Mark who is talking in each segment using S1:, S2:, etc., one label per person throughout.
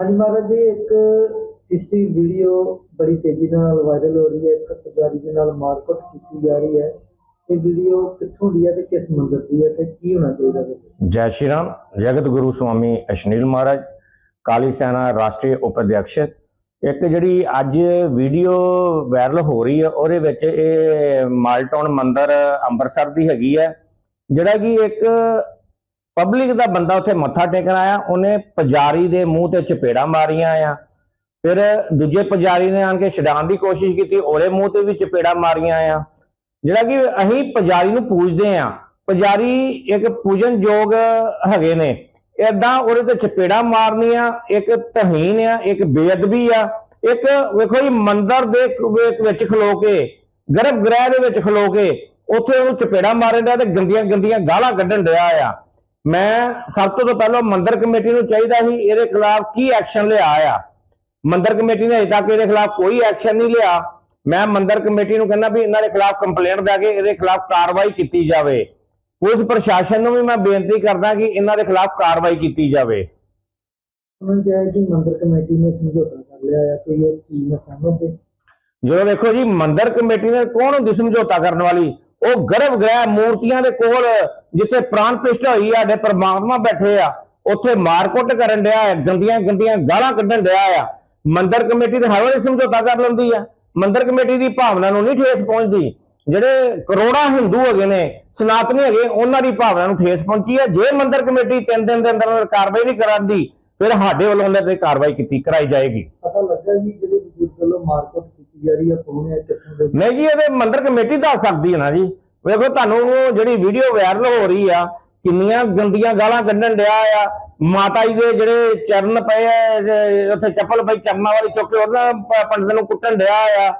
S1: ਹਾਂਜੀ ਮਹਾਰਾਜ ਜੀ, ਇੱਕ ਸਿਸਟੀ ਵੀਡੀਓ ਬੜੀ ਤੇਜ਼ੀ ਨਾਲ ਵਾਇਰਲ ਹੋ ਰਹੀ ਹੈ। ਇੱਕ ਪੁਜਾਰੀ ਦੇ ਨਾਲ ਮਾਰਕੁੱਟ ਕੀਤੀ ਜਾ ਰਹੀ ਹੈ। ਇਹ ਵੀਡੀਓ ਕਿੱਥੋਂ ਦੀ ਹੈ ਤੇ ਕਿਸ ਮੰਦਰ ਦੀ ਹੈ ਤੇ ਕੀ ਹੋਣਾ ਚਾਹੀਦਾ ਹੈ?
S2: ਜੈ ਸ਼੍ਰੀ ਰਾਮ। ਜਗਤ ਗੁਰੂ ਸਵਾਮੀ ਅਸ਼ਨੀਲ ਮਹਾਰਾਜ, ਕਾਲੀ ਸੈਨਾ ਰਾਸ਼ਟਰੀ ਉਪਾਧਿਅਕਸ਼। ਇੱਕ ਜਿਹੜੀ ਅੱਜ ਵੀਡੀਓ ਵਾਇਰਲ ਹੋ ਰਹੀ ਹੈ, ਉਹਦੇ ਵਿੱਚ ਇਹ ਮਾਲਟਾਊਨ ਮੰਦਰ ਅੰਮ੍ਰਿਤਸਰ ਦੀ ਹੈਗੀ ਹੈ। ਜਿਹੜਾ ਕਿ ਇੱਕ ਪਬਲਿਕ ਦਾ ਬੰਦਾ ਉੱਥੇ ਮੱਥਾ ਟੇਕਣ ਆਇਆ, ਉਹਨੇ ਪੁਜਾਰੀ ਦੇ ਮੂੰਹ ਤੇ ਚਪੇੜਾ ਮਾਰੀਆਂ ਆ। ਫਿਰ ਦੂਜੇ ਪੁਜਾਰੀ ਨੇ ਆਣ ਕੇ ਛਡਾਉਣ ਦੀ ਕੋਸ਼ਿਸ਼ ਕੀਤੀ, ਉਹਦੇ ਮੂੰਹ ਤੇ ਵੀ ਚਪੇੜਾ ਮਾਰੀਆਂ ਆ। ਜਿਹੜਾ ਕਿ ਅਸੀਂ ਪੁਜਾਰੀ ਨੂੰ ਪੂਜਦੇ ਆ। ਪੁਜਾਰੀ ਇੱਕ ਪੂਜਨਯੋਗ ਹੈਗੇ ਨੇ। ਏਦਾਂ ਉਹਦੇ ਤੇ ਚਪੇੜਾ ਮਾਰਨੀਆਂ, ਇੱਕ ਤਹੀਨ ਆ, ਇੱਕ ਬੇਅਦਬੀ ਆ। ਇੱਕ ਵੇਖੋ ਜੀ, ਮੰਦਰ ਦੇ ਵਿੱਚ- ਖਲੋ ਕੇ, ਗਰਭ ਗ੍ਰਹਿ ਦੇ ਵਿੱਚ ਖਲੋ ਕੇ, ਉੱਥੇ ਉਹਨੂੰ ਚਪੇੜਾ ਮਾਰਨ ਡਿਆ ਤੇ ਗੰਦੀਆਂ ਗੰਦੀਆਂ ਗਾਲਾਂ ਕੱਢਣ ਡਿਆ ਆ। ਮੈਂ ਸਭ ਤੋਂ ਪਹਿਲਾਂ ਮੰਦਰ ਕਮੇਟੀ ਨੂੰ ਚਾਹੀਦਾ ਸੀ ਇਹਦੇ ਖਿਲਾਫ ਕੀ ਐਕਸ਼ਨ ਲਿਆ ਆ? ਮੰਦਰ ਕਮੇਟੀ ਨੇ ਅਜੇ ਤੱਕ ਇਹਦੇ ਖਿਲਾਫ ਕੋਈ ਐਕਸ਼ਨ ਨਹੀਂ ਲਿਆ। ਮੈਂ ਮੰਦਰ ਕਮੇਟੀ ਨੂੰ ਕਹਿੰਦਾ ਵੀ ਇਹਨਾਂ ਦੇ ਖਿਲਾਫ ਕੰਪਲੇਂਟ ਦੇ ਕੇ ਇਹਦੇ ਖਿਲਾਫ ਕਾਰਵਾਈ ਕੀਤੀ ਜਾਵੇ। ਪੁਲਿਸ ਪ੍ਰਸ਼ਾਸਨ ਨੂੰ ਵੀ ਮੈਂ ਬੇਨਤੀ ਕਰਦਾ ਕਿ ਇਹਨਾਂ ਦੇ ਖਿਲਾਫ ਕਾਰਵਾਈ ਕੀਤੀ ਜਾਵੇ।
S1: ਉਹਨਾਂ ਨੇ ਕਿਹਾ ਕਿ ਮੰਦਰ ਕਮੇਟੀ ਨੇ ਸਮਝੌਤਾ ਕਰ ਲਿਆ ਹੈ ਕੋਈ ਇਸ ਚੀਜ਼ ਨਾਲ ਸਹਿਮਤ ਹੈ?
S2: ਜਦੋਂ ਵੇਖੋ ਜੀ ਮੰਦਰ ਕਮੇਟੀ ਨੇ ਕੌਣ ਹੁੰਦੀ ਸਮਝੌਤਾ ਕਰਨ ਵਾਲੀ? ਉਹ ਗਰਭ ਗ੍ਰਹਿ ਮੂਰਤੀਆਂ ਦੇ ਕੋਲ ਜਿੱਥੇ ਪ੍ਰਾਨ ਪ੍ਰਤਿਸ਼ਠਾ ਹੋਈ ਆ ਪਰਮਾਤਮਾ ਬੈਠੇ ਆ, ਉੱਥੇ ਮਾਰਕੁੱਟ ਕਰਨ ਡਿਆ ਹੈ ਗੰਦੀਆਂ ਗੰਦੀਆਂ ਗਾਲਾਂ ਕੱਢਣ ਡਿਆ ਆ। ਮੰਦਰ ਕਮੇਟੀ ਤੇ ਹਰ ਵਾਰੀ ਸਮਝੌਤਾ ਕਰ ਲੈਂਦੀ ਆ। ਮੰਦਰ ਕਮੇਟੀ ਦੀ ਭਾਵਨਾ ਨੂੰ ਨਹੀਂ ਠੇਸ ਪਹੁੰਚਦੀ। ਜਿਹੜੇ ਕਰੋੜਾਂ ਹਿੰਦੂ ਹੈਗੇ ਨੇ, ਸਨਾਤਨੀ ਹੈਗੇ, ਉਹਨਾਂ ਦੀ ਭਾਵਨਾ ਨੂੰ ਠੇਸ ਪਹੁੰਚੀ ਹੈ ਜੇ ਮੰਦਰ ਕਮੇਟੀ ਤਿੰਨ ਦਿਨ ਦੇ ਅੰਦਰ ਅੰਦਰ ਕਾਰਵਾਈ ਨਹੀਂ ਕਰਾਂਦੀ, ਫਿਰ ਸਾਡੇ ਵੱਲੋਂ ਉਹਨਾਂ ਤੇ ਕਾਰਵਾਈ ਕੀਤੀ ਕਰਾਈ ਜਾਏਗੀ।
S1: ਪਤਾ ਲੱਗਾ ਜੀ, ਜਿਹੜੇ ਬਜ਼ੁਰਗ ਵੱਲੋਂ ਮਾਰਕੁੱਟ ਕੀਤੀ ਜਾ ਕੌਣ ਹੈ ਕਿੱਥੋਂ ਦੇ
S2: ਨਹੀਂ ਜੀ, ਇਹਦੇ ਮੰਦਰ ਕਮੇਟੀ ਦੱਸ ਸਕਦੀ ਹੈ ਨਾ ਜੀ। ਵੇਖੋ, ਤੁਹਾਨੂੰ ਉਹ ਜਿਹੜੀ ਵੀਡੀਓ ਵਾਇਰਲ ਹੋ ਰਹੀ ਆ, ਕਿੰਨੀਆਂ ਗੰਦੀਆਂ ਗਾਲਾਂ ਕੱਢਣ ਡਿਆ ਆ। ਮਾਤਾ ਜੀ ਦੇ ਜਿਹੜੇ ਚਰਨ ਪਏ ਆ ਉੱਥੇ ਚੱਪਲ ਪਈ, ਚਰਨਾਂ ਵਾਲੀ ਚੁੱਕ ਕੇ ਉਹਨਾਂ ਪੰਡਤ ਨੂੰ ਕੁੱਟਣ ਡਿਆ ਆ।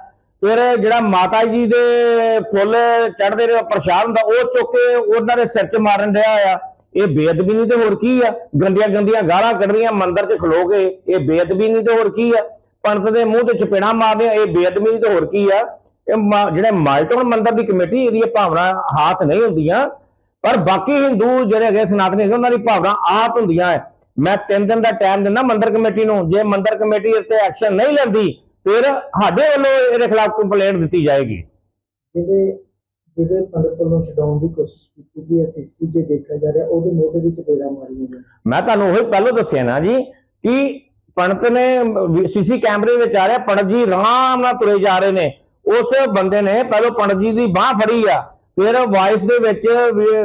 S2: ਫਿਰ ਜਿਹੜਾ ਮਾਤਾ ਜੀ ਦੇ ਫੁੱਲ ਚੜਦੇ ਨੇ ਪ੍ਰਸ਼ਾਦ ਹੁੰਦਾ, ਉਹ ਚੁੱਕ ਕੇ ਉਹਨਾਂ ਦੇ ਸਿਰ 'ਚ ਮਾਰਨ ਡਿਆ ਆ। ਇਹ ਬੇਅਦਬੀ ਨਹੀਂ ਤੇ ਹੋਰ ਕੀ ਆ? ਗੰਦੀਆਂ ਗੰਦੀਆਂ ਗਾਲਾਂ ਕੱਢਣੀਆਂ ਮੰਦਰ 'ਚ ਖਲੋ ਕੇ, ਇਹ ਬੇਅਦਬੀ ਨਹੀਂ ਤੇ ਹੋਰ ਕੀ ਆ? ਪੰਡਤ ਦੇ ਮੂੰਹ ਤੇ ਚਪੇੜਾ ਮਾਰਨੀਆਂ ਇਹ ਬੇਅਦਬੀ ਤੇ ਹੋਰ ਕੀ ਆ? ਇਹ ਜਿਹੜੇ ਮਾਲਟਨ ਮੰਦਰ ਦੀ ਕਮੇਟੀ ਇਹਦੀ ਇਹ ਭਾਵਨਾ ਹਾਥ ਨਹੀਂ ਹੁੰਦੀਆਂ ਪਰ ਬਾਕੀ ਹਿੰਦੂ ਜਿਹੜੇ ਹੈਗੇ ਸਨਾਤਨੀ ਹੈਗੇ ਉਹਨਾਂ ਦੀ ਭਾਵਨਾ ਆਪ ਹੁੰਦੀਆਂ ਹੈ ਮੈਂ ਤਿੰਨ ਦਿਨ ਦਾ ਟਾਈਮ ਦਿੰਦਾ ਮੰਦਰ ਕਮੇਟੀ ਨੂੰ ਜੇ ਮੰਦਰ ਕਮੇਟੀ ਇੱਥੇ ਐਕਸ਼ਨ ਨਹੀਂ ਲੈਂਦੀ ਫਿਰ ਸਾਡੇ ਵੱਲੋਂ ਇਹਦੇ ਖਿਲਾਫ ਕੰਪਲੇਂਟ ਦਿੱਤੀ ਜਾਏਗੀ।
S1: ਜਿਹੜੇ ਜਿਹੜੇ ਪੰਡਤ ਵੱਲੋਂ ਛਡਾਉਣ ਦੀ ਕੋਸ਼ਿਸ਼ ਕੀਤੀ ਗਈ ਸਿਸਟੀ ਜੇ ਦੇਖਿਆ ਜਾ ਰਿਹਾ ਉਹਦੇ ਮੋਢੇ ਵਿੱਚ ਪੇੜਾ ਮਾਰੀਆਂ
S2: ਮੈਂ ਤੁਹਾਨੂੰ ਉਹੀ ਪਹਿਲਾਂ ਦੱਸਿਆ ਨਾ ਜੀ ਕਿ ਪੰਡਤ ਨੇ ਸੀਸੀ ਕੈਮਰੇ ਵਿੱਚ ਆ ਰਿਹਾ, ਪੰਡਤ ਜੀ ਆਰਾਮ ਨਾਲ ਤੁਰੇ ਜਾ ਰਹੇ ਨੇ। ਉਸ ਬੰਦੇ ਨੇ ਪਹਿਲਾਂ ਪੰਡਤ ਜੀ ਦੀ ਬਾਹ ਫੜੀ ਆ, ਫਿਰ ਵਾਇਸ ਦੇ ਵਿੱਚ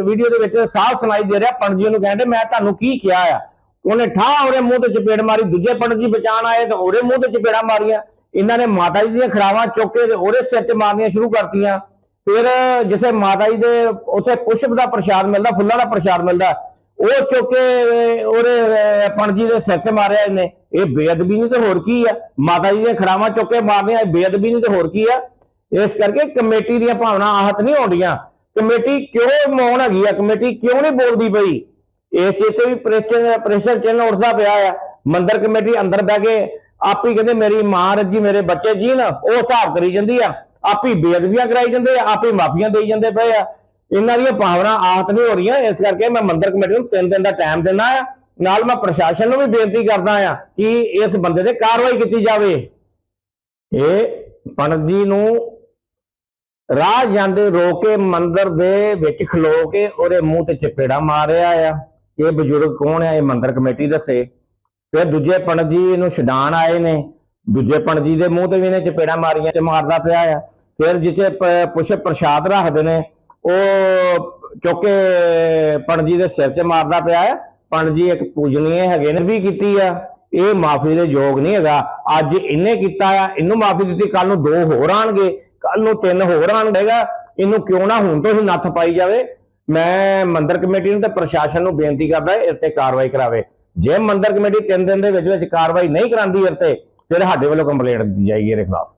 S2: ਵੀਡੀਓ ਦੇ ਵਿੱਚ ਸਾਫ਼ ਸੁਣਾਈ ਦੇ ਰਿਹਾ, ਪੰਡਤ ਜੀ ਨੂੰ ਕਹਿੰਦੇ, ਮੈਂ ਤੁਹਾਨੂੰ ਕੀ ਕਿਹਾ ਆ? ਉਹਨੇ ਠਾਹ ਉਹਦੇ ਮੂੰਹ ਤੇ ਚਪੇੜ ਮਾਰੀ, ਦੂਜੇ ਪੰਡਤ ਜੀ ਬਚਾਣ ਆਏ ਤਾਂ ਉਹਦੇ ਮੂੰਹ ਤੇ ਚਪੇੜਾਂ ਮਾਰੀਆਂ। ਇਹਨਾਂ ਨੇ ਮਾਤਾ ਜੀ ਦੀਆਂ ਖਰਾਵਾਂ ਚੁੱਕ ਕੇ ਤੇ ਉਹਦੇ ਸਿਰ 'ਚ ਮਾਰਨੀਆਂ ਸ਼ੁਰੂ ਕਰਤੀਆਂ। ਫਿਰ ਜਿੱਥੇ ਮਾਤਾ ਜੀ ਦੇ ਉੱਥੇ ਪੁਸ਼ਪ ਦਾ ਪ੍ਰਸ਼ਾਦ ਮਿਲਦਾ, ਫੁੱਲਾਂ ਦਾ ਪ੍ਰਸ਼ਾਦ ਮਿਲਦਾ ਉਹ ਚੁੱਕ ਕੇ ਉਹਦੇ ਅਹ, ਜੀ ਦੇ ਸਿਰ 'ਚ ਮਾਰਿਆ ਇਹਨੇ। ਇਹ ਬੇਅਦਬੀ ਨਹੀਂ ਤੇ ਹੋਰ ਕੀ ਆ? ਮਾਤਾ ਜੀ ਦੀਆਂ ਖੜਾਵਾਂ ਚੁੱਕ ਕੇ ਮਾਰਨੀਆਂ ਇਹ ਬੇਅਦਬੀ ਨਹੀਂ ਤੇ ਹੋਰ ਕੀ ਆ? ਇਸ ਕਰਕੇ ਕਮੇਟੀ ਦੀਆਂ ਭਾਵਨਾ ਆਹਤ ਨਹੀਂ ਆਉਂਦੀਆਂ। ਕਮੇਟੀ ਕਿਉਂ ਮੌਨ ਹੈਗੀ ਆ? ਕਮੇਟੀ ਕਿਉਂ ਨਹੀਂ ਬੋਲਦੀ ਪਈ? ਇਸ ਚੀਜ਼ ਵੀ ਪ੍ਰੈਸ਼ਰ ਪ੍ਰੈਸ਼ਰ ਚਿੰਨ ਉੱਠਦਾ ਪਿਆ ਆ। ਮੰਦਰ ਕਮੇਟੀ ਅੰਦਰ ਬਹਿ ਕੇ ਆਪ ਹੀ ਕਹਿੰਦੇ ਮੇਰੀ ਮਾਂ ਰੱਜੀ ਮੇਰੇ ਬੱਚੇ ਜੀ ਨਾ ਉਹ ਹਿਸਾਬ ਕਰੀ ਜਾਂਦੀ ਆ। ਆਪ ਹੀ ਬੇਅਦਬੀਆਂ ਕਰਾਈ ਜਾਂਦੇ ਆ ਆਪ ਹੀ ਮਾਫੀਆਂ ਦੇਈ ਜਾਂਦੇ ਪਏ ਆ। ਇਹਨਾਂ ਦੀਆਂ ਭਾਵਨਾ ਆਹਤ ਨਹੀਂ ਹੋ ਰਹੀਆਂ, ਇਸ ਕਰਕੇ ਮੈਂ ਮੰਦਰ ਕਮੇਟੀ ਨੂੰ ਤਿੰਨ ਦਿਨ ਦਾ ਟਾਈਮ ਦਿੰਦਾ ਆ ਨਾਲ ਮੈਂ ਪ੍ਰਸ਼ਾਸਨ ਨੂੰ ਵੀ ਬੇਨਤੀ ਕਰਦਾ ਆ ਕਿ ਇਸ ਬੰਦੇ ਤੇ ਕਾਰਵਾਈ ਕੀਤੀ ਜਾਵੇ। ਇਹ ਪੰਡਤ ਜੀ ਨੂੰ ਰਾਹ ਜਾਂਦੇ ਰੋਕ ਕੇ ਮੰਦਰ ਦੇ ਵਿੱਚ ਖਲੋ ਕੇ ਉਹਦੇ ਮੂੰਹ ਤੇ ਚਪੇੜਾ ਮਾਰਿਆ ਆ। ਇਹ ਬਜ਼ੁਰਗ ਕੌਣ ਆ, ਇਹ ਮੰਦਰ ਕਮੇਟੀ ਦੱਸੇ। ਫਿਰ ਦੂਜੇ ਪੰਡਤ ਜੀ ਇਹਨੂੰ ਛਡਾਣ ਆਏ ਨੇ। ਦੂਜੇ ਪੰਡਤ ਜੀ ਦੇ ਮੂੰਹ ਤੇ ਵੀ ਇਹਨੇ ਚਪੇੜਾ ਮਾਰੀਆਂ ਚ ਮਾਰਦਾ ਪਿਆ ਆ। ਫਿਰ ਜਿੱਥੇ ਪੁਸ਼ਪ ਪ੍ਰਸ਼ਾਦ ਰੱਖਦੇ ਨੇ ਉਹ ਚੁੱਕੇ ਕੇ ਦੇ ਸਿਰ 'ਚ ਮਾਰਦਾ ਪਿਆ ਆ ਪੰਡਤ ਇੱਕ ਪੂਜਨੀਏ ਹੈਗੇ ਨੇ, ਵੀ ਕੀਤੀ ਆ। ਇਹ ਮਾਫੀ ਦੇ ਯੋਗ ਨਹੀਂ ਹੈਗਾ। ਅੱਜ ਇਹਨੇ ਕੀਤਾ ਆ, ਇਹਨੂੰ ਮਾਫੀ ਦਿੱਤੀ ਕੱਲ ਨੂੰ ਦੋ ਹੋਰ ਆਣਗੇ ਕੱਲ ਨੂੰ ਤਿੰਨ ਹੋਰ ਆਣਗੇਗਾ ਇਹਨੂੰ ਕਿਉਂ ਨਾ ਹੁਣ ਤੋਂ ਹੀ ਨੱਥ ਪਾਈ ਜਾਵੇ। ਮੈਂ ਮੰਦਰ ਕਮੇਟੀ ਨੂੰ ਤੇ ਪ੍ਰਸ਼ਾਸਨ ਨੂੰ ਬੇਨਤੀ ਕਰਦਾ ਇਹ ਤੇ ਕਾਰਵਾਈ ਕਰਾਵੇ। ਜੇ ਮੰਦਰ ਕਮੇਟੀ ਤਿੰਨ ਦਿਨ ਦੇ ਵਿੱਚ ਵਿੱਚ ਕਾਰਵਾਈ ਨਹੀਂ ਕਰਾਂਦੀ ਇਹ ਤੇ, ਫਿਰ ਸਾਡੇ ਵੱਲੋਂ ਕੰਪਲੇਂਟ ਦਿੱਤੀ ਜਾਏਗੀ ਇਹਦੇ ਖਿਲਾਫ।